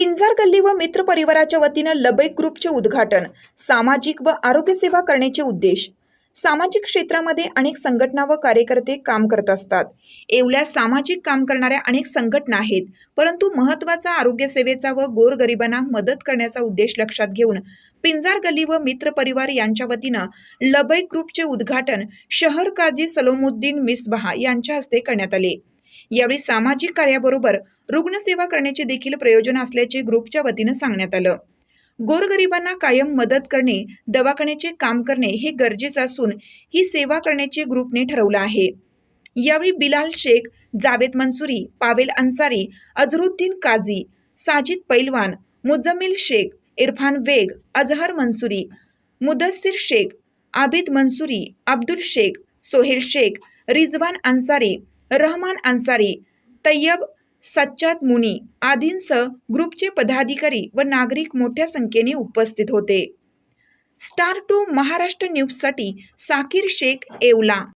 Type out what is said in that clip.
पिंजार गल्ली व मित्र परिवाराच्या वतीनं लबैक ग्रुपचे उद्घाटन सामाजिक व आरोग्य सेवा करण्याचे उद्देश. सामाजिक क्षेत्रामध्ये अनेक संघटना व कार्यकर्ते काम करत असतात. येवल्या सामाजिक काम करणाऱ्या अनेक संघटना आहेत परंतु महत्त्वाचा आरोग्य सेवेचा व गोरगरिबांना मदत करण्याचा उद्देश लक्षात घेऊन पिंजार गल्ली व मित्र परिवार यांच्या वतीनं लबैक ग्रुपचे उद्घाटन शहर काजी सलोमुद्दीन मिसबहा यांच्या हस्ते करण्यात आले. यावेळी सामाजिक कार्याबरोबर रुग्णसेवा करण्याचे देखील प्रयोजन असल्याचे ग्रुपच्या वतीनं सांगण्यात आलं. गोरगरिबांना कायम मदत करणे दवाखान्याचे काम करणे हे गरजेचं असून ही सेवा करण्याचे ग्रुपने ठरवलं आहे. यावेळी बिलाल शेख जावेद मंसुरी पावेल अन्सारी अझरुद्दीन काझी साजिद पैलवान मुजम्मिल शेख इरफान वेग अजहर मंसुरी मुदस्सिर शेख आबिद मंसुरी अब्दुल शेख सोहेल शेख रिजवान अन्सारी रहमान अन्सारी तय्यब सच्चात मुनी आदींसह ग्रुपचे पदाधिकारी व नागरिक मोठ्या संख्येने उपस्थित होते. स्टार टू महाराष्ट्र न्यूजसाठी साकीर शेख येवला.